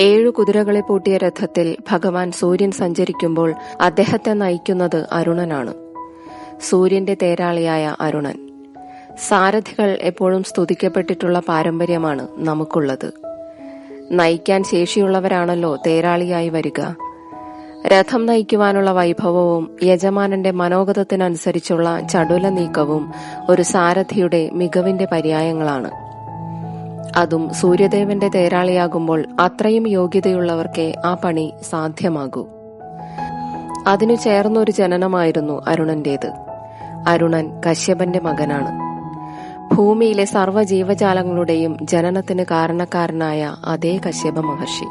ഏഴു കുതിരകളെ പൂട്ടിയ രഥത്തിൽ ഭഗവാൻ സൂര്യൻ സഞ്ചരിക്കുമ്പോൾ അദ്ദേഹത്തെ നയിക്കുന്നത് അരുണനാണ്. സൂര്യന്റെ തേരാളിയായ അരുണൻ. സാരഥികൾ എപ്പോഴും സ്തുതിക്കപ്പെട്ടിട്ടുള്ള പാരമ്പര്യമാണ് നമുക്കുള്ളത്. നയിക്കാൻ ശേഷിയുള്ളവരാണല്ലോ തേരാളിയായി വരിക. രഥം നയിക്കുവാനുള്ള വൈഭവവും യജമാനന്റെ മനോഗതത്തിനനുസരിച്ചുള്ള ചടുല നീക്കവും ഒരു സാരഥിയുടെ മികവിന്റെ പര്യായങ്ങളാണ്. അതും സൂര്യദേവന്റെ തേരാളിയാകുമ്പോൾ അത്രയും യോഗ്യതയുള്ളവർക്കേ ആ പണി സാധ്യമാകൂ. അതിനു ചേർന്നൊരു ജനനമായിരുന്നു അരുണന്റേത്. അരുണൻ കശ്യപന്റെ മകനാണ്. ഭൂമിയിലെ സർവ ജീവജാലങ്ങളുടെയും ജനനത്തിന് കാരണക്കാരനായ അതേ കശ്യപ മഹർഷി.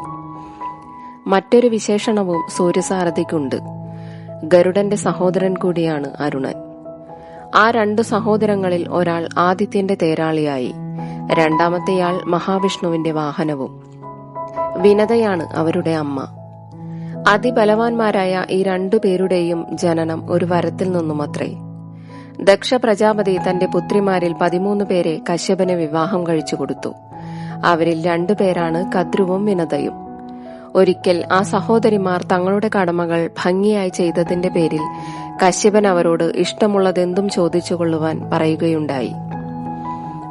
മറ്റൊരു വിശേഷണവും സൂര്യസാരഥിക്കുണ്ട്. ഗരുഡന്റെ സഹോദരൻ കൂടിയാണ് അരുണൻ. ആ രണ്ടു സഹോദരങ്ങളിൽ ഒരാൾ ആദിത്യന്റെ തേരാളിയായി. രണ്ടാമത്തെയാൾ മഹാവിഷ്ണുവിന്റെ വാഹനവും. വിനതയാണ് അവരുടെ അമ്മ. അതിബലവാന്മാരായ ഈ രണ്ടു പേരുടെയും ജനനം ഒരു വരത്തിൽ നിന്നുമത്രേ. ദക്ഷ പ്രജാപതി തന്റെ പുത്രിമാരിൽ പതിമൂന്ന് പേരെ കശ്യപന് വിവാഹം കഴിച്ചു കൊടുത്തു. അവരിൽ രണ്ടു പേരാണ് കദ്രുവും വിനതയും. ഒരിക്കൽ ആ സഹോദരിമാർ തങ്ങളുടെ കടമകൾ ഭംഗിയായി ചെയ്തതിന്റെ പേരിൽ കശ്യപൻ അവരോട് ഇഷ്ടമുള്ളതെന്തും ചോദിച്ചുകൊള്ളുവാൻ പറയുകയുണ്ടായി.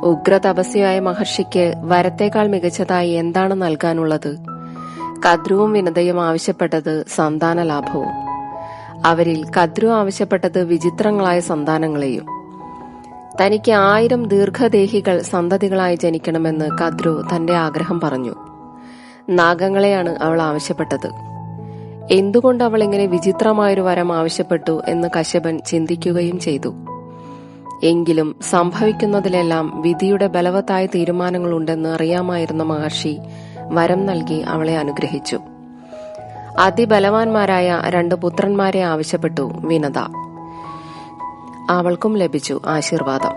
ഉഗ്ര തപസ്യായ മഹർഷിക്ക് വരത്തേക്കാൾ മികച്ചതായി എന്താണ് നൽകാനുള്ളത്? കദ്രുവും വിനതയും ആവശ്യപ്പെട്ടത് സന്താന ലാഭവും. അവരിൽ കദ്രു ആവശ്യപ്പെട്ടത് വിചിത്രങ്ങളായ സന്താനങ്ങളെയും. തനിക്ക് ആയിരം ദീർഘദേഹികൾ സന്തതികളായി ജനിക്കണമെന്ന് കദ്രു തന്റെ ആഗ്രഹം പറഞ്ഞു. നാഗങ്ങളെയാണ് അവൾ ആവശ്യപ്പെട്ടത്. എന്തുകൊണ്ട് അവൾ ഇങ്ങനെ വിചിത്രമായൊരു വരം ആവശ്യപ്പെട്ടു എന്ന് കശ്യപൻ ചിന്തിക്കുകയും ചെയ്തു. എങ്കിലും സംഭവിക്കുന്നതിലെല്ലാം വിധിയുടെ ബലവത്തായ തീരുമാനങ്ങളുണ്ടെന്ന് അറിയാമായിരുന്ന മഹർഷി വരം നൽകി അവളെ അനുഗ്രഹിച്ചു. അതിബലവാന്മാരായ രണ്ട് പുത്രന്മാരെ ആവശ്യപ്പെട്ടു വിനത. അവൾക്കും ലഭിച്ചു ആശീർവാദം.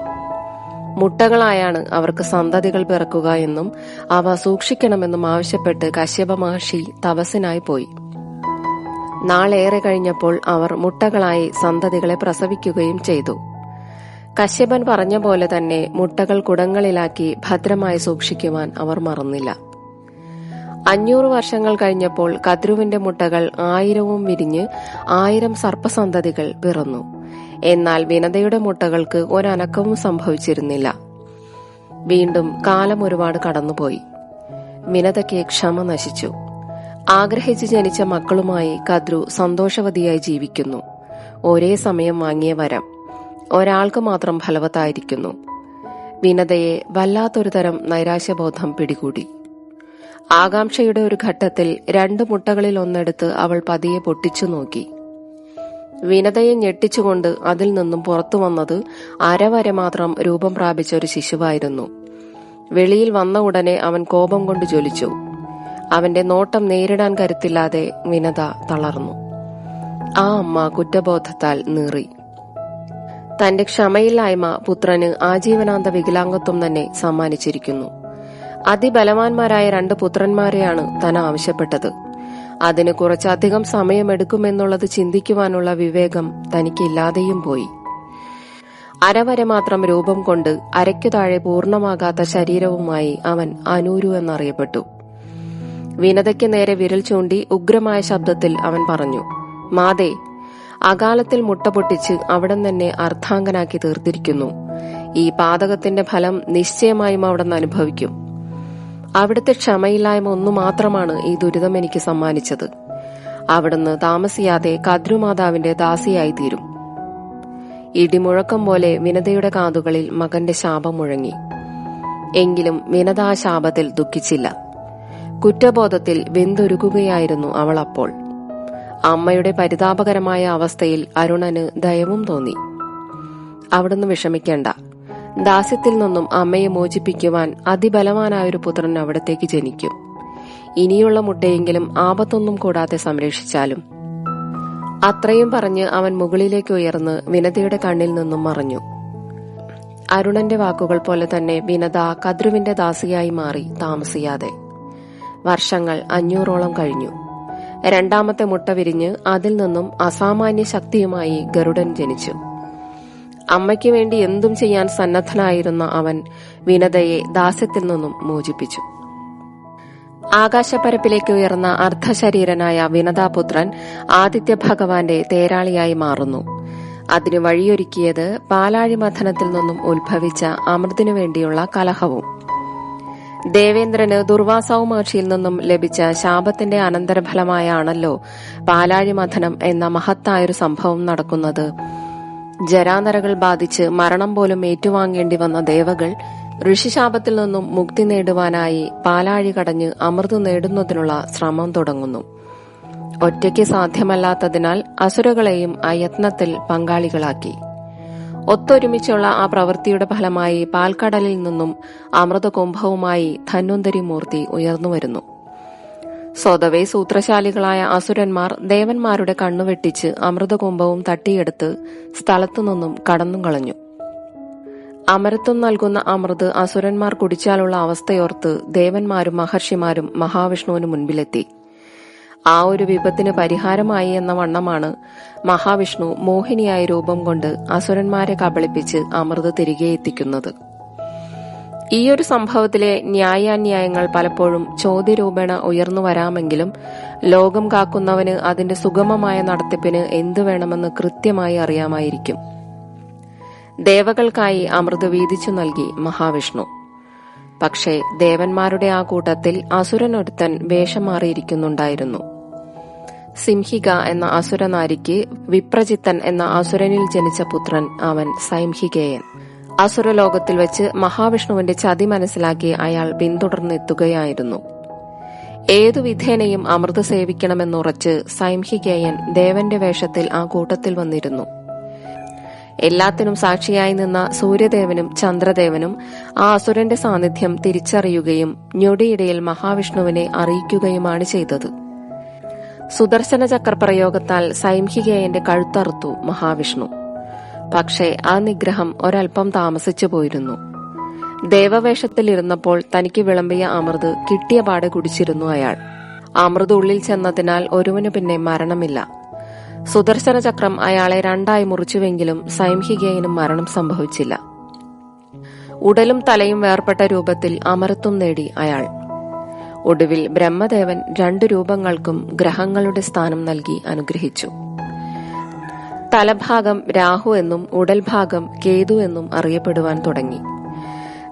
മുട്ടകളായാണ് അവർക്ക് സന്തതികൾ പിറക്കുക എന്നും അവ സൂക്ഷിക്കണമെന്നും ആവശ്യപ്പെട്ട് കശ്യപ മഹർഷി തപസ്സിനായി പോയി. നാളേറെ കഴിഞ്ഞപ്പോൾ അവർ മുട്ടകളായി സന്തതികളെ പ്രസവിക്കുകയും ചെയ്തു. കശ്യപൻ പറഞ്ഞ പോലെ തന്നെ മുട്ടകൾ കുടങ്ങളിലാക്കി ഭദ്രമായി സൂക്ഷിക്കുവാൻ അവർ മറന്നില്ല. അഞ്ഞൂറ് വർഷങ്ങൾ കഴിഞ്ഞപ്പോൾ കദ്രുവിന്റെ മുട്ടകൾ ആയിരവും വിരിഞ്ഞ് ആയിരം സർപ്പസന്തതികൾ പിറന്നു. എന്നാൽ വിനതയുടെ മുട്ടകൾക്ക് ഒരനക്കവും സംഭവിച്ചിരുന്നില്ല. വീണ്ടും കാലം ഒരുപാട് കടന്നുപോയി. വിനതയ്ക്ക് ക്ഷമ നശിച്ചു. ആഗ്രഹിച്ച് ജനിച്ച മക്കളുമായി കദ്രു സന്തോഷവതിയായി ജീവിക്കുന്നു. ഒരേ സമയം വാങ്ങിയ വരം. ഒരാൾക്ക് മാത്രം ഫലവത്തായിരിക്കുന്നു. വിനതയെ വല്ലാത്തൊരു തരം നൈരാശ്യബോധം പിടികൂടി. ആകാംക്ഷയുടെ ഒരു ഘട്ടത്തിൽ രണ്ട് മുട്ടകളിൽ ഒന്നെടുത്ത് അവൾ പതിയെ പൊട്ടിച്ചു നോക്കി. വിനതയെ ഞെട്ടിച്ചുകൊണ്ട് അതിൽ നിന്നും പുറത്തു വന്നത് അരവരെ മാത്രം രൂപം പ്രാപിച്ച ഒരു ശിശുവായിരുന്നു. വെളിയിൽ വന്ന ഉടനെ അവൻ കോപം കൊണ്ട് ജ്വലിച്ചു. അവന്റെ നോട്ടം നേരിടാൻ കരുത്തില്ലാതെ വിനത തളർന്നു. ആ അമ്മ കുറ്റബോധത്താൽ നീറി. തന്റെ ക്ഷമയില്ലായ്മ പുത്രന് ആജീവനാന്ത വികലാംഗത്വം തന്നെ സമ്മാനിച്ചിരിക്കുന്നു. അതിബലവാന്മാരായ രണ്ട് പുത്രന്മാരെയാണ് താൻ ആവശ്യപ്പെട്ടത്. അതിന് കുറച്ചധികം സമയമെടുക്കുമെന്നുള്ളത് ചിന്തിക്കുവാനുള്ള വിവേകം തനിക്കില്ലാതെയും പോയി. അരവരെ മാത്രം രൂപം കൊണ്ട് അരയ്ക്കു താഴെ പൂർണമാകാത്ത ശരീരവുമായി അവൻ അനൂരു എന്നറിയപ്പെട്ടു. വിനതയ്ക്ക് നേരെ വിരൽ ചൂണ്ടി ഉഗ്രമായ ശബ്ദത്തിൽ അവൻ പറഞ്ഞു മാതേ അകാലത്തിൽ മുട്ടപൊട്ടിച്ച് അവിടെ തന്നെ അർദ്ധാംഗനാക്കി തീർത്തിരിക്കുന്നു. ഈ പാതകത്തിന്റെ ഫലം നിശ്ചയമായും അവിടെ നിന്ന് അനുഭവിക്കും. അവിടുത്തെ ക്ഷമയില്ലായ്മ ഒന്നു മാത്രമാണ് ഈ ദുരിതം എനിക്ക് സമ്മാനിച്ചത്. അവിടുന്ന് താമസിയാതെ കദ്രുമാതാവിന്റെ ദാസിയായി തീരും. ഇടിമുഴക്കം പോലെ വിനതയുടെ കാതുകളിൽ മകന്റെ ശാപം മുഴങ്ങി. എങ്കിലും വിനത ശാപത്തിൽ ദുഃഖിച്ചില്ല. കുറ്റബോധത്തിൽ വെന്തൊരുകുകയായിരുന്നു അവൾ അപ്പോൾ. അമ്മയുടെ പരിതാപകരമായ അവസ്ഥയിൽ അരുണന് ദയവും തോന്നി. അവിടുന്ന് വിഷമിക്കേണ്ട. ദാസ്യത്തിൽ നിന്നും അമ്മയെ മോചിപ്പിക്കുവാൻ അതിബലവാനായ ഒരു പുത്രൻ അവിടത്തേക്ക് ജനിക്കും. ഇനിയുള്ള മുട്ടയെങ്കിലും ആപത്തൊന്നും കൂടാതെ സംരക്ഷിച്ചാലും. അത്രയും പറഞ്ഞ് അവൻ മുകളിലേക്ക് ഉയർന്ന് വിനതയുടെ കണ്ണിൽ നിന്നും മറഞ്ഞു. അരുണന്റെ വാക്കുകൾ പോലെ തന്നെ വിനത കദ്രുവിന്റെ ദാസിയായി മാറി താമസിയാതെ. വർഷങ്ങൾ അഞ്ഞൂറോളം കഴിഞ്ഞു. രണ്ടാമത്തെ മുട്ട വിരിഞ്ഞ് അതിൽ നിന്നും അസാമാന്യ ശക്തിയുമായി ഗരുഡൻ ജനിച്ചു. അമ്മയ്ക്ക് വേണ്ടി എന്തും ചെയ്യാൻ സന്നദ്ധനായിരുന്ന അവൻ വിനതയെ ദാസ്യത്തിൽ നിന്നും മോചിപ്പിച്ചു. ആകാശപ്പരപ്പിലേക്ക് ഉയർന്ന അർദ്ധശരീരനായ വിനതാപുത്രൻ ആദിത്യ ഭഗവാന്റെ തേരാളിയായി മാറുന്നു. അതിന് വഴിയൊരുക്കിയത് പാലാഴി മഥനത്തിൽ നിന്നും ഉത്ഭവിച്ച അമൃതിനു വേണ്ടിയുള്ള കലഹവും. ദേവേന്ദ്രന് ദുർവാസാവ് മഹർഷിയിൽ നിന്നും ലഭിച്ച ശാപത്തിന്റെ അനന്തരഫലമായാണല്ലോ പാലാഴി മഥനം എന്ന മഹത്തായൊരു സംഭവം നടക്കുന്നത്. ജരാനരകൾ ബാധിച്ച് മരണം പോലും ഏറ്റുവാങ്ങേണ്ടി വന്ന ദേവകൾ ഋഷിശാപത്തിൽ നിന്നും മുക്തി നേടുവാനായി പാലാഴി കടഞ്ഞ് അമൃത് നേടുന്നതിനുള്ള ശ്രമം തുടങ്ങുന്നു. ഒറ്റയ്ക്ക് സാധ്യമല്ലാത്തതിനാൽ അസുരകളെയും ആ യത്നത്തിൽ പങ്കാളികളാക്കി. ഒത്തൊരുമിച്ചുള്ള ആ പ്രവൃത്തിയുടെ ഫലമായി പാൽക്കടലിൽ നിന്നും അമൃതകുംഭവുമായി ധന്വന്തരി മൂർത്തി ഉയർന്നുവരുന്നു. സ്വതവേ സൂത്രശാലികളായ അസുരന്മാർ ദേവന്മാരുടെ കണ്ണുവെട്ടിച്ച് അമൃതകുംഭവും തട്ടിയെടുത്ത് സ്ഥലത്തു നിന്നും കടന്നും കളഞ്ഞു. അമരത്വം നൽകുന്ന അമൃത് അസുരന്മാർ കുടിച്ചാലുള്ള അവസ്ഥയോർത്ത് ദേവന്മാരും മഹർഷിമാരും മഹാവിഷ്ണുവിന് മുൻപിലെത്തി. ആ ഒരു വിപത്തിന് പരിഹാരമായി എന്ന വണ്ണമാണ് മഹാവിഷ്ണു മോഹിനിയായ രൂപം കൊണ്ട് അസുരന്മാരെ കബളിപ്പിച്ച് അമൃത് തിരികെ എത്തിക്കുന്നത്. ഈ ഒരു സംഭവത്തിലെ ന്യായാന്യായങ്ങൾ പലപ്പോഴും ചോദ്യരൂപേണ ഉയർന്നു വരാമെങ്കിലും ലോകം കാക്കുന്നവന് അതിന്റെ സുഗമമായ നടത്തിപ്പിന് എന്തു വേണമെന്ന് കൃത്യമായി അറിയാമായിരിക്കും. ദേവകൾക്കായി അമൃത് വീതിച്ചു നൽകി മഹാവിഷ്ണു. പക്ഷേ ദേവന്മാരുടെ ആ കൂട്ടത്തിൽ അസുരനൊരുത്തൻ വേഷം മാറിയിരിക്കുന്നുണ്ടായിരുന്നു സിംഹിക എന്ന അസുരനാരിക്ക് വിപ്രജിത്തൻ എന്ന അസുരനിൽ ജനിച്ച പുത്രൻ അവൻ സൈംഹികേയൻ. അസുരലോകത്തിൽ വെച്ച് മഹാവിഷ്ണുവിന്റെ ചതി മനസ്സിലാക്കി അയാൾ പിന്തുടർന്നെത്തുകയായിരുന്നു. ഏതു വിധേനയും അമൃത് സേവിക്കണമെന്നുറച്ച് സൈംഹികേയൻ ദേവന്റെ വേഷത്തിൽ ആ കൂട്ടത്തിൽ വന്നിരുന്നു. എല്ലാത്തിനും സാക്ഷിയായി നിന്ന സൂര്യദേവനും ചന്ദ്രദേവനും ആ അസുരന്റെ സാന്നിധ്യം തിരിച്ചറിയുകയും ഞൊടിയിടയിൽ മഹാവിഷ്ണുവിനെ അറിയിക്കുകയുമാണ് ചെയ്തത്. സുദർശന ചക്രപ്രയോഗത്താൽ സൈംഹികേയന്റെ കഴുത്തറുത്തു മഹാവിഷ്ണു. പക്ഷേ ആ നിഗ്രഹം ഒരൽപ്പം താമസിച്ചു പോയിരുന്നു. ദേവവേഷത്തിലിരുന്നപ്പോൾ തനിക്ക് വിളമ്പിയ അമൃത് കിട്ടിയ പാടെ കുടിച്ചിരുന്നു അയാൾ. അമൃത് ഉള്ളിൽ ചെന്നതിനാൽ ഒരുവനു പിന്നെ മരണമില്ല. സുദർശന ചക്രം അയാളെ രണ്ടായി മുറിച്ചുവെങ്കിലും സൈംഹികയനും മരണം സംഭവിച്ചില്ല. ഉടലും തലയും വേർപെട്ട രൂപത്തിൽ അമരത്വം നേടി അയാൾ. ഒടുവിൽ ബ്രഹ്മദേവൻ രണ്ടു രൂപങ്ങൾക്കും ഗ്രഹങ്ങളുടെ സ്ഥാനം നൽകി അനുഗ്രഹിച്ചു. തലഭാഗം രാഹു എന്നും ഉടൽഭാഗം കേതു എന്നും അറിയപ്പെടുവാൻ തുടങ്ങി.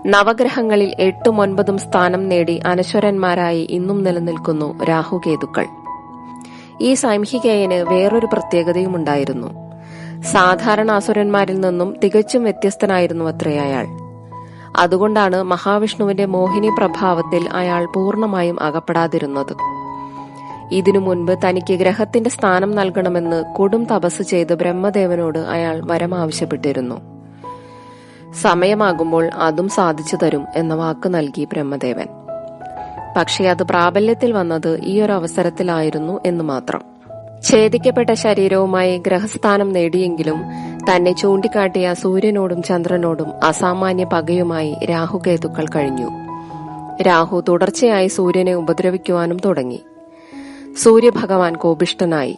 നവഗ്രഹങ്ങളിൽ എട്ടും ഒൻപതും സ്ഥാനം നേടി അനശ്വരന്മാരായി ഇന്നും നിലനിൽക്കുന്നു രാഹുകേതുക്കൾ. ഈ സാംഹികേയന് വേറൊരു പ്രത്യേകതയും ഉണ്ടായിരുന്നു. സാധാരണ അസുരന്മാരിൽ നിന്നും തികച്ചും വ്യത്യസ്തനായിരുന്നു അത്രേ അയാൾ. അതുകൊണ്ടാണ് മഹാവിഷ്ണുവിന്റെ മോഹിനി പ്രഭാവത്തിൽ അയാൾ പൂർണമായും അകപ്പെടാതിരുന്നത്. ഇതിനു മുൻപ് തനിക്ക് ഗ്രഹത്തിന്റെ സ്ഥാനം നൽകണമെന്ന് കൊടും തപസ് ചെയ്ത് ബ്രഹ്മദേവനോട് അയാൾ വരം ആവശ്യപ്പെട്ടിരുന്നു. സമയമാകുമ്പോൾ അതും സാധിച്ചു തരും എന്ന വാക്ക് നൽകി ബ്രഹ്മദേവൻ. പക്ഷേ അത് പ്രാബല്യത്തിൽ വന്നത് ഈ ഒരു അവസരത്തിലായിരുന്നു എന്ന് മാത്രം. ഛേദിക്കപ്പെട്ട ശരീരവുമായി ഗ്രഹസ്ഥാനം നേടിയെങ്കിലും തന്നെ ചൂണ്ടിക്കാട്ടിയ സൂര്യനോടും ചന്ദ്രനോടും അസാമാന്യ പകയുമായി രാഹുകേതുക്കൾ കഴിഞ്ഞു. രാഹു തുടർച്ചയായി സൂര്യനെ ഉപദ്രവിക്കുവാനും തുടങ്ങി. സൂര്യഭഗവാൻ കോപിഷ്ടനായി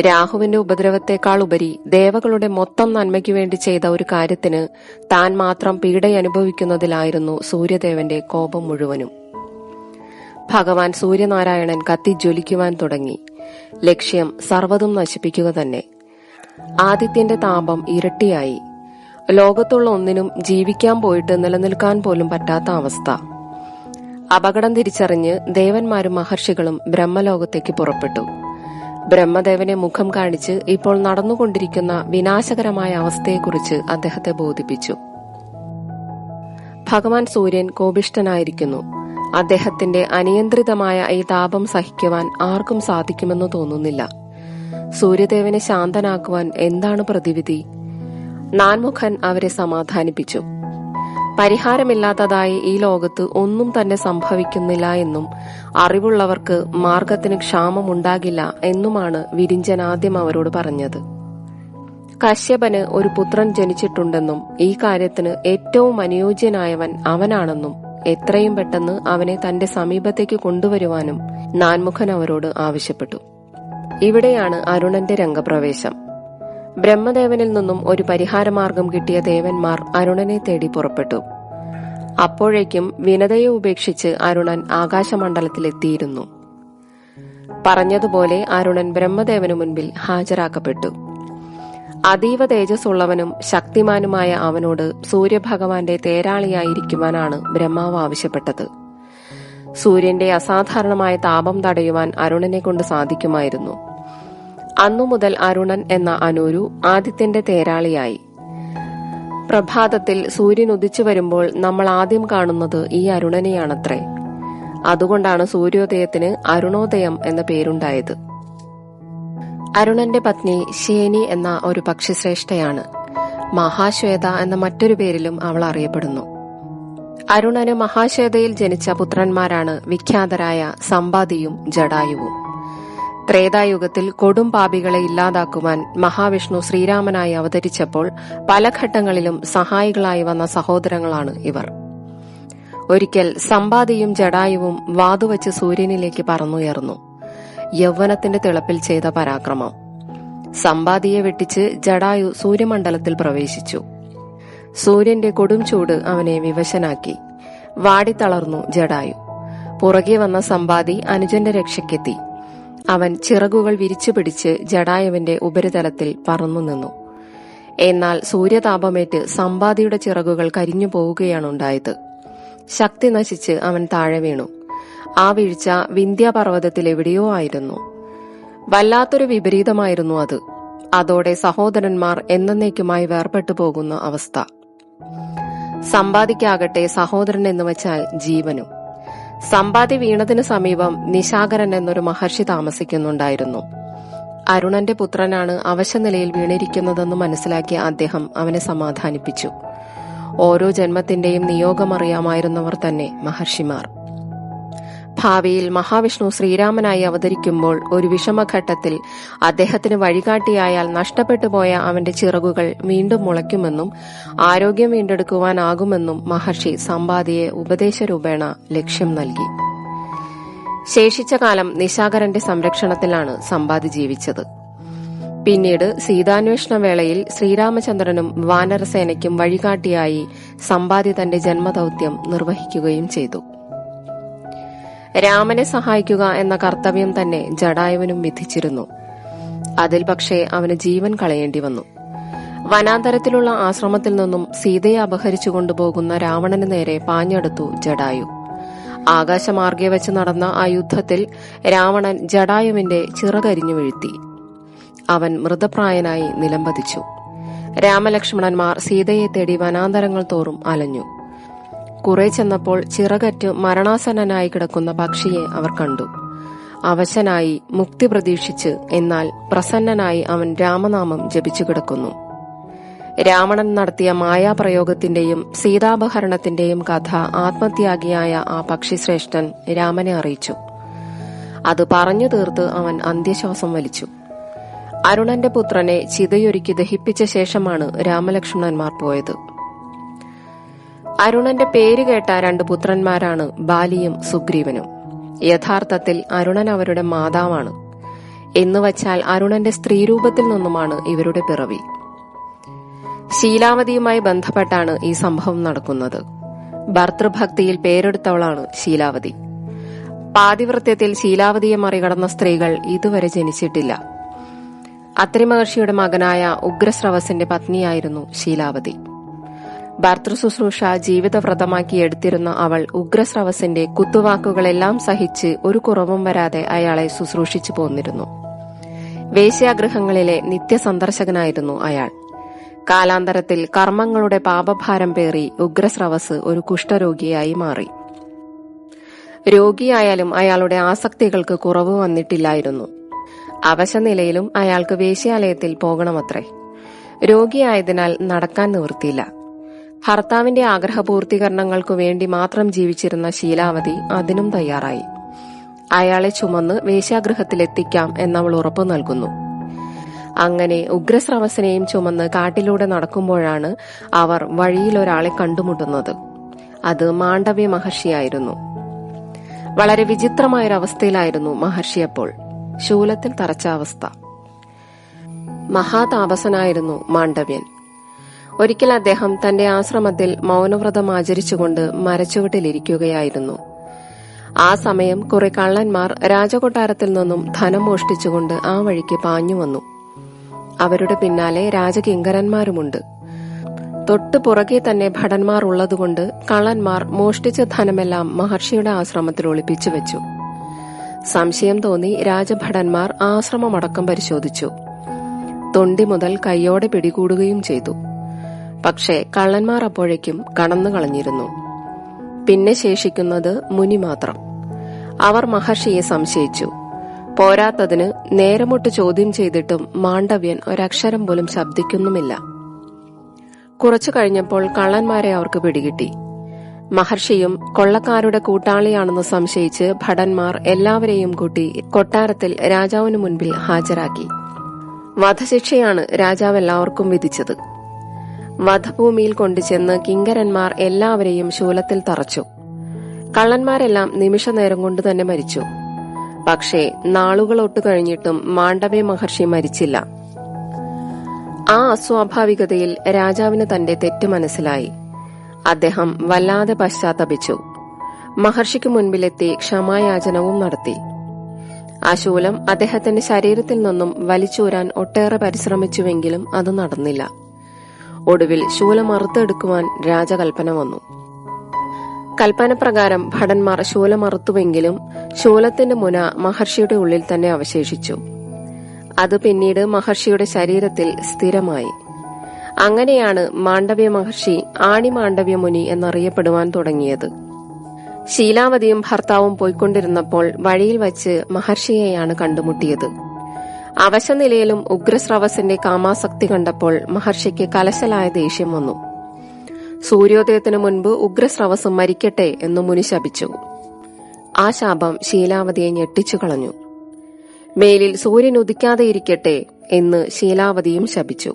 രാഹുവിന്റെ ഉപദ്രവത്തെക്കാൾ ഉപരി ദേവകളുടെ മൊത്തം നന്മയ്ക്കു വേണ്ടി ചെയ്ത ഒരു കാര്യത്തിന് താൻ മാത്രം പീഡയനുഭവിക്കുന്നതിലായിരുന്നു സൂര്യദേവന്റെ കോപം മുഴുവനും. ഭഗവാൻ സൂര്യനാരായണൻ കത്തിജ്വലിക്കുവാൻ തുടങ്ങി. ലക്ഷ്യം സർവതും നശിപ്പിക്കുക തന്നെ. ആദിത്യന്റെ താപം ഇരട്ടിയായി. ലോകത്തുള്ള ഒന്നിനും ജീവിക്കാൻ പോയിട്ട് നിലനിൽക്കാൻ പോലും പറ്റാത്ത അവസ്ഥ. അപകടം തിരിച്ചറിഞ്ഞ് ദേവന്മാരും മഹർഷികളും ബ്രഹ്മലോകത്തേക്ക് പുറപ്പെട്ടു. ബ്രഹ്മദേവനെ മുഖം കാണിച്ച് ഇപ്പോൾ നടന്നുകൊണ്ടിരിക്കുന്ന വിനാശകരമായ അവസ്ഥയെക്കുറിച്ച് അദ്ദേഹത്തെ ബോധിപ്പിച്ചു. ഭഗവാൻ സൂര്യൻ കോപിഷ്ടനായിരിക്കുന്നു അദ്ദേഹത്തിന്റെ അനിയന്ത്രിതമായ ഈ താപം സഹിക്കുവാൻ ആർക്കും സാധിക്കുമെന്ന് തോന്നുന്നില്ല. സൂര്യദേവനെ ശാന്തനാക്കുവാൻ എന്താണ് പ്രതിവിധി? നാൻമുഖൻ അവരെ സമാധാനിപ്പിച്ചു. പരിഹാരമില്ലാത്തതായി ഈ ലോകത്ത് ഒന്നും തന്നെ സംഭവിക്കുന്നില്ല എന്നും അറിവുള്ളവർക്ക് മാർഗത്തിന് ക്ഷാമമുണ്ടാകില്ല എന്നുമാണ് വിരിഞ്ചൻ ആദ്യം അവരോട് പറഞ്ഞത്. കശ്യപന് ഒരു പുത്രൻ ജനിച്ചിട്ടുണ്ടെന്നും ഈ കാര്യത്തിന് ഏറ്റവും അനുയോജ്യനായവൻ അവനാണെന്നും എത്രയും പെട്ടെന്ന് അവനെ തന്റെ സമീപത്തേക്ക് കൊണ്ടുവരുവാനും നാൻമുഖൻ അവരോട് ആവശ്യപ്പെട്ടു. ഇവിടെയാണ് അരുണന്റെ രംഗപ്രവേശം. ബ്രഹ്മദേവനിൽ നിന്നും ഒരു പരിഹാരമാർഗം കിട്ടിയ ദേവന്മാർ അരുണനെ തേടി പുറപ്പെട്ടു. അപ്പോഴേക്കും വിനതയെ ഉപേക്ഷിച്ച് അരുണൻ ആകാശമണ്ഡലത്തിലെത്തിയിരുന്നു. പറഞ്ഞതുപോലെ അരുണൻ ബ്രഹ്മദേവനു മുൻപിൽ ഹാജരാക്കപ്പെട്ടു. അതീവ തേജസ്സുള്ളവനും ശക്തിമാനുമായ അവനോട് സൂര്യഭഗവാന്റെ തേരാളിയായിരിക്കുവാനാണ് ബ്രഹ്മാവ് ആവശ്യപ്പെട്ടത്. സൂര്യന്റെ അസാധാരണമായ താപം തടയുവാൻ അരുണനെ കൊണ്ട് സാധിക്കുമായിരുന്നു. അന്നു മുതൽ അരുണൻ എന്ന അനൂരു ആദിത്യന്റെ തേരാളിയായി. പ്രഭാതത്തിൽ സൂര്യൻ ഉദിച്ചു വരുമ്പോൾ നമ്മൾ ആദ്യം കാണുന്നത് ഈ അരുണനെയാണത്രേ. അതുകൊണ്ടാണ് സൂര്യോദയത്തിന് അരുണോദയം എന്ന പേരുണ്ടായത്. അരുണന്റെ പത്നി ശേനി എന്ന ഒരു പക്ഷിശ്രേഷ്ഠയാണ്. മഹാശ്വേത എന്ന മറ്റൊരു പേരിലും അവൾ അറിയപ്പെടുന്നു. അരുണന് മഹാശ്വേതയിൽ ജനിച്ച പുത്രന്മാരാണ് വിഖ്യാതരായ സമ്പാദിയും ജഡായുവും. ത്രേതായുഗത്തിൽ കൊടും പാപികളെ ഇല്ലാതാക്കുവാൻ മഹാവിഷ്ണു ശ്രീരാമനായി അവതരിച്ചപ്പോൾ പല ഘട്ടങ്ങളിലും സഹായികളായി വന്ന സഹോദരങ്ങളാണ് ഇവർ. ഒരിക്കൽ സമ്പാദിയും ജഡായുവും വാതുവച്ച് സൂര്യനിലേക്ക് പറന്നുയർന്നു. യൗവനത്തിന്റെ തിളപ്പിൽ ചെയ്ത പരാക്രമം. സമ്പാദിയെ വെട്ടിച്ച് ജഡായു സൂര്യമണ്ഡലത്തിൽ പ്രവേശിച്ചു. സൂര്യന്റെ കൊടും ചൂട് അവനെ വിവശനാക്കി. വാടിത്തളർന്നു ജഡായു. പുറകെ വന്ന സമ്പാദി അനുജന്റെ രക്ഷയ്ക്കെത്തി. അവൻ ചിറകുകൾ വിരിച്ചു പിടിച്ച് ജഡായുവിന്റെ ഉപരിതലത്തിൽ പറന്നു നിന്നു. എന്നാൽ സൂര്യതാപമേറ്റ് സമ്പാദിയുടെ ചിറകുകൾ കരിഞ്ഞു പോവുകയാണുണ്ടായത് ശക്തി നശിച്ച് അവൻ താഴെ വീണു. ആ വീഴ്ച വിന്ധ്യാപർവതത്തിൽ എവിടെയോ ആയിരുന്നു. വല്ലാത്തൊരു വിപരീതമായിരുന്നു അത്. അതോടെ സഹോദരന്മാർ എന്നേക്കുമായി വേർപെട്ടു പോകുന്ന അവസ്ഥ. സമ്പാദിക്കാകട്ടെ സഹോദരൻ എന്ന് വെച്ചാൽ ജീവനും. സമ്പാദി വീണതിന് സമീപം നിശാകരൻ എന്നൊരു മഹർഷി താമസിക്കുന്നുണ്ടായിരുന്നു. അരുണന്റെ പുത്രനാണ് അവശനിലയിൽ വീണിരിക്കുന്നതെന്ന് മനസ്സിലാക്കിയ അദ്ദേഹം അവനെ സമാധാനിപ്പിച്ചു. ഓരോ ജന്മത്തിന്റെയും നിയോഗമറിയാമായിരുന്നവർ തന്നെ മഹർഷിമാർ. ഭാവിയിൽ മഹാവിഷ്ണു ശ്രീരാമനായി അവതരിക്കുമ്പോൾ ഒരു വിഷമഘട്ടത്തിൽ അദ്ദേഹത്തിന് വഴികാട്ടിയായാൽ നഷ്ടപ്പെട്ടു പോയ അവന്റെ ചിറകുകൾ വീണ്ടും മുളയ്ക്കുമെന്നും ആരോഗ്യം വീണ്ടെടുക്കുവാനാകുമെന്നും മഹർഷി സമ്പാദിയെ ഉപദേശരൂപേണ ലക്ഷ്യം നൽകി. ശേഷിച്ച കാലം നിശാകരന്റെ സംരക്ഷണത്തിലാണ് സമ്പാദി ജീവിച്ചത്. പിന്നീട് സീതാന്വേഷണ വേളയിൽ ശ്രീരാമചന്ദ്രനും വാനരസേനയ്ക്കും വഴികാട്ടിയായി സമ്പാദി തന്റെ ജന്മദൌത്യം നിർവഹിക്കുകയും ചെയ്തു. രാമനെ സഹായിക്കുക എന്ന കർത്തവ്യം തന്നെ ജഡായുവിനും വിധിച്ചിരുന്നു. അതിൽ പക്ഷേ അവന് ജീവൻ കളയേണ്ടി വന്നു. വനാന്തരത്തിലുള്ള ആശ്രമത്തിൽ നിന്നും സീതയെ അപഹരിച്ചു കൊണ്ടുപോകുന്ന രാവണന് നേരെ പാഞ്ഞെടുത്തു ജഡായു. ആകാശമാർഗെ വെച്ച് നടന്ന ആ യുദ്ധത്തിൽ രാവണൻ ജഡായുവിന്റെ ചിറകരിഞ്ഞു വീഴ്ത്തി. അവൻ മൃതപ്രായനായി നിലംപതിച്ചു. രാമലക്ഷ്മണന്മാർ സീതയെ തേടി വനാന്തരങ്ങൾ തോറും അലഞ്ഞു. കുറെ ചെന്നപ്പോൾ ചിറകറ്റ് മരണാസന്നനായി കിടക്കുന്ന പക്ഷിയെ അവർ കണ്ടു. അവശനായി മുക്തി പ്രതീക്ഷിച്ച് എന്നാൽ പ്രസന്നനായി അവൻ രാമനാമം ജപിച്ചു കിടക്കുന്നു. രാവണൻ നടത്തിയ മായാപ്രയോഗത്തിന്റെയും സീതാപഹരണത്തിന്റെയും കഥ ആത്മത്യാഗിയായ ആ പക്ഷിശ്രേഷ്ഠൻ രാമനെ അറിയിച്ചു. അത് പറഞ്ഞു തീർത്ത് അവൻ അന്ത്യശ്വാസം വലിച്ചു. അരുണന്റെ പുത്രനെ ചിതയൊരുക്കി ദഹിപ്പിച്ച ശേഷമാണ് രാമലക്ഷ്മണന്മാർ പോയത്. അരുണന്റെ പേര് കേട്ട രണ്ട് പുത്രന്മാരാണ് ബാലിയും സുഗ്രീവനും. യഥാർത്ഥത്തിൽ അരുണൻ അവരുടെ മാതാവാണ്. എന്നുവച്ചാൽ അരുണന്റെ സ്ത്രീരൂപത്തിൽ നിന്നുമാണ് ഇവരുടെ പിറവി. ശീലാവതിയുമായി ബന്ധപ്പെട്ടാണ് ഈ സംഭവം നടക്കുന്നത്. ഭർത്തൃഭക്തിയിൽ പേരെടുത്തവളാണ് ശീലാവതി. പാതിവൃത്യത്തിൽ ശീലാവതിയെ മറികടന്ന സ്ത്രീകൾ ഇതുവരെ ജനിച്ചിട്ടില്ല. അത്രിമഹർഷിയുടെ മകനായ ഉഗ്രസ്രവസിന്റെ പത്നിയായിരുന്നു ശീലാവതി. ഭർത്തൃശുശ്രൂഷ ജീവിതവ്രതമാക്കി എടുത്തിരുന്ന അവൾ ഉഗ്രസ്രവസിന്റെ കുത്തുവാക്കുകളെല്ലാം സഹിച്ച് ഒരു കുറവും വരാതെ അയാളെ ശുശ്രൂഷിച്ചു പോന്നിരുന്നു. വേശ്യാഗ്രഹങ്ങളിലെ നിത്യസന്ദർശകനായിരുന്നു അയാൾ. കാലാന്തരത്തിൽ കർമ്മങ്ങളുടെ പാപഭാരം പേറി ഉഗ്രസ്രവസ് ഒരു കുഷ്ഠരോഗിയായി മാറി. രോഗിയായാലും അയാളുടെ ആസക്തികൾക്ക് കുറവ് വന്നിട്ടില്ലായിരുന്നു. അവശനിലയിലും അയാൾക്ക് വേശ്യാലയത്തിൽ പോകണമത്രേ. രോഗിയായതിനാൽ നടക്കാൻ നിവൃത്തിയില്ല. ഭർത്താവിന്റെ ആഗ്രഹപൂർത്തീകരണങ്ങൾക്കു വേണ്ടി മാത്രം ജീവിച്ചിരുന്ന ശീലാവതി അതിനും തയ്യാറായി. അയാളെ ചുമന്ന് വേശ്യാഗൃഹത്തിലെത്തിക്കാം എന്നവൾ ഉറപ്പു നൽകുന്നു. അങ്ങനെ ഉഗ്രസ്രവസനെയും ചുമന്ന് കാട്ടിലൂടെ നടക്കുമ്പോഴാണ് അവർ വഴിയിൽ ഒരാളെ കണ്ടുമുട്ടുന്നത്. അത് മാണ്ഡവ്യ മഹർഷിയായിരുന്നു. വളരെ വിചിത്രമായൊരവസ്ഥയിലായിരുന്നു മഹർഷി അപ്പോൾ. ശൂലത്തിൽ തറച്ച അവസ്ഥ. മഹാതാപസനായിരുന്നു മാണ്ഡവ്യൻ. ഒരിക്കൽ അദ്ദേഹം തന്റെ ആശ്രമത്തിൽ മൗനവ്രതം ആചരിച്ചുകൊണ്ട് മരച്ചുവട്ടിലിരിക്കുകയായിരുന്നു. ആ സമയം കുറെ കള്ളന്മാർ രാജകൊട്ടാരത്തിൽ നിന്നും ധനം മോഷ്ടിച്ചുകൊണ്ട് ആ വഴിക്ക് പാഞ്ഞു വന്നു. അവരുടെ പിന്നാലെ രാജകിങ്കരന്മാരുമുണ്ട്. തൊട്ടു പുറകെ തന്നെ ഭടന്മാർ ഉള്ളതുകൊണ്ട് കള്ളന്മാർ മോഷ്ടിച്ച ധനമെല്ലാം മഹർഷിയുടെ ആശ്രമത്തിൽ ഒളിപ്പിച്ചു വെച്ചു. സംശയം തോന്നി രാജഭടന്മാർ ആശ്രമമടക്കം പരിശോധിച്ചു. തൊണ്ടി മുതൽ കൈയോടെ പിടികൂടുകയും ചെയ്തു. പക്ഷേ കള്ളന്മാർ അപ്പോഴേക്കും കടന്നു കളഞ്ഞിരുന്നു. പിന്നെ ശേഷിക്കുന്നത് മുനി മാത്രം. അവർ മഹർഷിയെ സംശയിച്ചു. പോരാത്തതിന് നേരമൊട്ട് ചോദ്യം ചെയ്തിട്ടും മാണ്ഡവ്യൻ ഒരക്ഷരം പോലും ശബ്ദിക്കുന്നുമില്ല. കുറച്ചു കഴിഞ്ഞപ്പോൾ കള്ളന്മാരെ അവർക്ക് പിടികിട്ടി. മഹർഷിയും കൊള്ളക്കാരുടെ കൂട്ടാളിയാണെന്ന് സംശയിച്ച് ഭടന്മാർ എല്ലാവരെയും കൂട്ടി കൊട്ടാരത്തിൽ രാജാവിനു മുൻപിൽ ഹാജരാക്കി. വധശിക്ഷയാണ് രാജാവ് എല്ലാവർക്കും വിധിച്ചത്. വധഭൂമിയിൽ കൊണ്ടുചെന്ന് കിങ്കരന്മാർ എല്ലാവരെയും ശൂലത്തിൽ തറച്ചു. കള്ളന്മാരെല്ലാം നിമിഷനേരം കൊണ്ട് തന്നെ മരിച്ചു. പക്ഷേ നാളുകളൊട്ടു കഴിഞ്ഞിട്ടും മാണ്ഡവ്യ മഹർഷി മരിച്ചില്ല. ആ അസ്വാഭാവികതയിൽ രാജാവിന് തന്റെ തെറ്റ് മനസ്സിലായി. അദ്ദേഹം വല്ലാതെ പശ്ചാത്തപിച്ചു. മഹർഷിക്ക് മുൻപിലെത്തി ക്ഷമായാചനവും നടത്തി. ആ ശൂലം അദ്ദേഹത്തിന്റെ ശരീരത്തിൽ നിന്നും വലിച്ചൂരാൻ ഒട്ടേറെ പരിശ്രമിച്ചുവെങ്കിലും അത് നടന്നില്ല. ഒടുവിൽ ശൂലം അറുത്തെടുക്കുവാൻ രാജകൽപ്പന വന്നു. കൽപ്പനപ്രകാരം ഭടന്മാർ ശൂലമറുത്തുവെങ്കിലും ശൂലത്തിന്റെ മുന മഹർഷിയുടെ ഉള്ളിൽ തന്നെ അവശേഷിച്ചു. അത് പിന്നീട് മഹർഷിയുടെ ശരീരത്തിൽ സ്ഥിരമായി. അങ്ങനെയാണ് മാണ്ഡവ്യ മഹർഷി ആണി മാണ്ഡവ്യ മുനി എന്നറിയപ്പെടുവാൻ തുടങ്ങിയത്. ശീലാവതിയും ഭർത്താവും പോയിക്കൊണ്ടിരുന്നപ്പോൾ വഴിയിൽ വച്ച് മഹർഷിയെയാണ് കണ്ടുമുട്ടിയത്. അവശനിലയിലും ഉഗ്രസ്രവസിന്റെ കാമാസക്തി കണ്ടപ്പോൾ മഹർഷിക്ക് കലശലായ ദേഷ്യം വന്നു. സൂര്യോദയത്തിനു മുൻപ് ഉഗ്രശ്രവസ് മരിക്കട്ടെ എന്ന് മുനി ശപിച്ചു. ആ ശാപം ശീലാവതിയെ ഞെട്ടിച്ചു കളഞ്ഞു. മേലിൽ സൂര്യൻ ഉദിക്കാതെ ഇരിക്കട്ടെ എന്ന് ശീലാവതിയും ശപിച്ചു.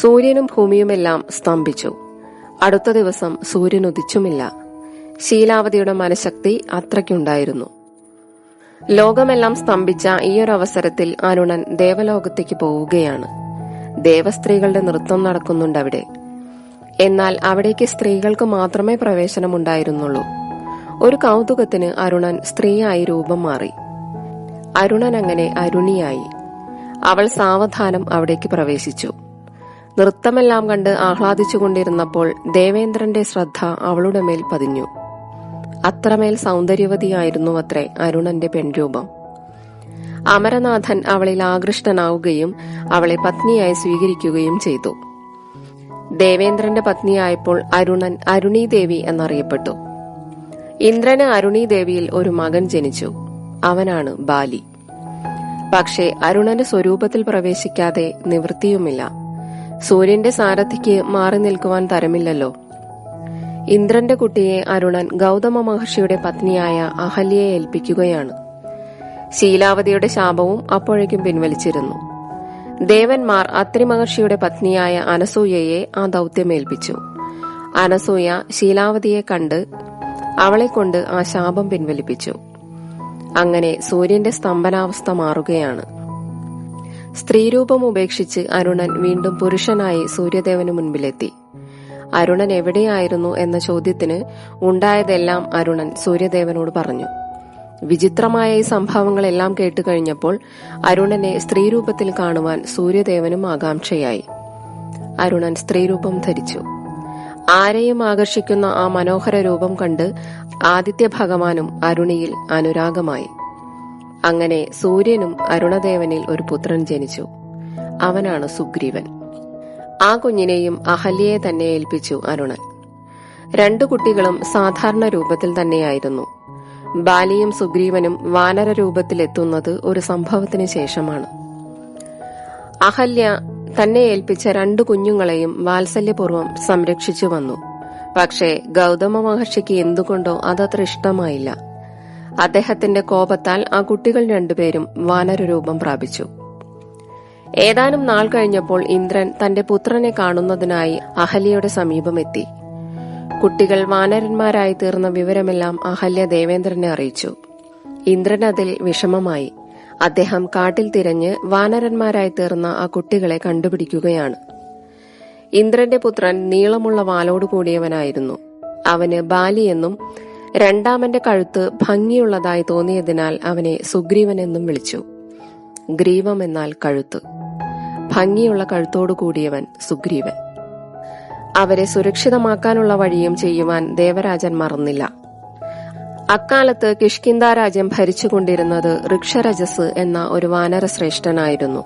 സൂര്യനും ഭൂമിയുമെല്ലാം സ്തംഭിച്ചു. അടുത്ത ദിവസം സൂര്യൻ ഉദിച്ചുമില്ല. ശീലാവതിയുടെ മനഃശക്തി അത്രയ്ക്കുണ്ടായിരുന്നു. ലോകമെല്ലാം സ്തംഭിച്ച ഈയൊരവസരത്തിൽ അരുണൻ ദേവലോകത്തേക്ക് പോവുകയാണ്. ദേവസ്ത്രീകളുടെ നൃത്തം നടക്കുന്നുണ്ട് അവിടെ എന്നാൽ അവിടേക്ക് സ്ത്രീകൾക്ക് മാത്രമേ പ്രവേശനം പ്രവേശനമുണ്ടായിരുന്നുള്ളൂ. ഒരു കൗതുകത്തിന് അരുണൻ സ്ത്രീയായി രൂപം മാറി. അരുണൻ അങ്ങനെ അരുണിയായി. അവൾ സാവധാനം അവിടേക്ക് പ്രവേശിച്ചു. നൃത്തമെല്ലാം കണ്ട് ആഹ്ലാദിച്ചുകൊണ്ടിരുന്നപ്പോൾ ദേവേന്ദ്രന്റെ ശ്രദ്ധ അവളുടെ മേൽ പതിഞ്ഞു. അത്രമേൽ സൗന്ദര്യവതിയായിരുന്നു അത്രേ അരുണന്റെ പെൺരൂപം. അമരനാഥൻ അവളിൽ ആകൃഷ്ടനാവുകയും അവളെ പത്നിയായി സ്വീകരിക്കുകയും ചെയ്തു. ദേവേന്ദ്രന്റെ പത്നിയായപ്പോൾ അരുണൻ അരുണീദേവി എന്നറിയപ്പെട്ടു. ഇന്ദ്രന് അരുണീദേവിയിൽ ഒരു മകൻ ജനിച്ചു. അവനാണ് ബാലി. പക്ഷേ അരുണന്റെ സ്വരൂപത്തിൽ പ്രവേശിക്കാതെ നിവൃത്തിയുമില്ല. സൂര്യന്റെ സാരഥിക്ക് മാറി നിൽക്കുവാൻ തരമില്ലല്ലോ. ഇന്ദ്രന്റെ കുട്ടിയെ അരുണൻ ഗൗതമ മഹർഷിയുടെ പത്നിയായ അഹല്യയെ ഏൽപ്പിക്കുകയാണ്. ശീലാവതിയുടെ ശാപവും അപ്പോഴേക്കും പിൻവലിച്ചിരുന്നു. ദേവന്മാർ അത്രി മഹർഷിയുടെ പത്നിയായ അനസൂയയെ ആ ദൗത്യമേൽപ്പിച്ചു അനസൂയ ശീലാവതിയെ കണ്ട് അവളെ കൊണ്ട് ആ ശാപം പിൻവലിപ്പിച്ചു. അങ്ങനെ സൂര്യന്റെ സ്തംഭനാവസ്ഥ മാറുകയാണ്. സ്ത്രീരൂപം ഉപേക്ഷിച്ച് അരുണൻ വീണ്ടും പുരുഷനായി സൂര്യദേവന് മുൻപിലെത്തി. അരുണൻ എവിടെയായിരുന്നു എന്ന ചോദ്യത്തിന് ഉണ്ടായതെല്ലാം അരുണൻ സൂര്യദേവനോട് പറഞ്ഞു. വിചിത്രമായ ഈ സംഭവങ്ങളെല്ലാം കേട്ടുകഴിഞ്ഞപ്പോൾ അരുണനെ സ്ത്രീരൂപത്തിൽ കാണുവാൻ സൂര്യദേവനും ആകാംക്ഷയായി. അരുണൻ സ്ത്രീരൂപം ധരിച്ചു. ആരെയും ആകർഷിക്കുന്ന ആ മനോഹര രൂപം കണ്ട് ആദിത്യ ഭഗവാനും അരുണിയിൽ അനുരാഗമായി. അങ്ങനെ സൂര്യനും അരുണദേവനിൽ ഒരു പുത്രൻ ജനിച്ചു. അവനാണ് സുഗ്രീവൻ. ആ കുഞ്ഞിനെയും അഹല്യയെ തന്നെ ഏൽപ്പിച്ചു അരുണൻ. രണ്ടു കുട്ടികളും സാധാരണ രൂപത്തിൽ തന്നെയായിരുന്നു. ബാലിയും സുഗ്രീവനും വാനര രൂപത്തിലെത്തുന്നത് ഒരു സംഭവത്തിന് ശേഷമാണ്. അഹല്യ തന്നെ ഏൽപ്പിച്ച രണ്ടു കുഞ്ഞുങ്ങളെയും വാത്സല്യപൂർവം സംരക്ഷിച്ചു വന്നു. പക്ഷേ ഗൗതമ മഹർഷിക്ക് എന്തുകൊണ്ടോ അതത്ര ഇഷ്ടമായില്ല. അദ്ദേഹത്തിന്റെ കോപത്താൽ ആ കുട്ടികൾ രണ്ടുപേരും വാനരരൂപം പ്രാപിച്ചു. ഏതാനും നാൾ കഴിഞ്ഞപ്പോൾ ഇന്ദ്രൻ തന്റെ പുത്രനെ കാണുന്നതിനായി അഹല്യയുടെ സമീപമെത്തി കുട്ടികൾ വാനരന്മാരായി തീർന്ന വിവരമെല്ലാം അഹല്യ ദേവേന്ദ്രനെ അറിയിച്ചു. ഇന്ദ്രൻ അതിൽ വിഷമമായി. അദ്ദേഹം കാട്ടിൽ തിരഞ്ഞ് വാനരന്മാരായി തീർന്ന ആ കുട്ടികളെ കണ്ടുപിടിക്കുകയാണ്. ഇന്ദ്രന്റെ പുത്രൻ നീളമുള്ള വാലോട് കൂടിയവനായിരുന്നു. അവന് ബാലിയെന്നും രണ്ടാമന്റെ കഴുത്ത് ഭംഗിയുള്ളതായി തോന്നിയതിനാൽ അവനെ സുഗ്രീവൻ എന്നും വിളിച്ചു. ഗ്രീവം എന്നാൽ കഴുത്ത്. ഭംഗിയുള്ള കഴുത്തോടു കൂടിയവൻ സുഗ്രീവൻ. അവരെ സുരക്ഷിതമാക്കാനുള്ള വഴിയും ചെയ്യുവാൻ ദേവരാജൻ മറന്നില്ല. അക്കാലത്ത് കിഷ്കിന്ദ രാജ്യം ഭരിച്ചുകൊണ്ടിരുന്നത് ഋക്ഷരജസ് എന്ന ഒരു വാനരശ്രേഷ്ഠനായിരുന്നു.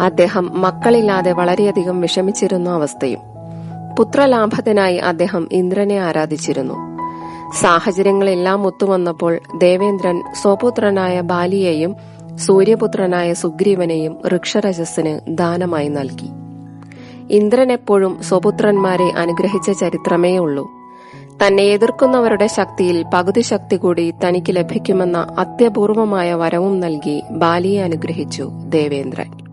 അദ്ദേഹം മക്കളില്ലാതെ വളരെയധികം വിഷമിച്ചിരുന്ന അവസ്ഥയും പുത്രലാഭത്തിനായി അദ്ദേഹം ഇന്ദ്രനെ ആരാധിച്ചിരുന്നു. സാഹചര്യങ്ങളെല്ലാം ഒത്തുവന്നപ്പോൾ ദേവേന്ദ്രൻ സ്വപുത്രനായ ബാലിയെയും സൂര്യപുത്രനായ സുഗ്രീവനെയും ഋക്ഷരജസ്സിന് ദാനമായി നൽകി. ഇന്ദ്രൻ എപ്പോഴും സ്വപുത്രന്മാരെ അനുഗ്രഹിച്ച ചരിത്രമേ ഉള്ളൂ. തന്നെ എതിർക്കുന്നവരുടെ ശക്തിയിൽ പകുതി ശക്തി കൂടി തനിക്ക് ലഭിക്കുമെന്ന അത്യപൂർവമായ വരവും നൽകി ബാലിയെ അനുഗ്രഹിച്ചു ദേവേന്ദ്രൻ.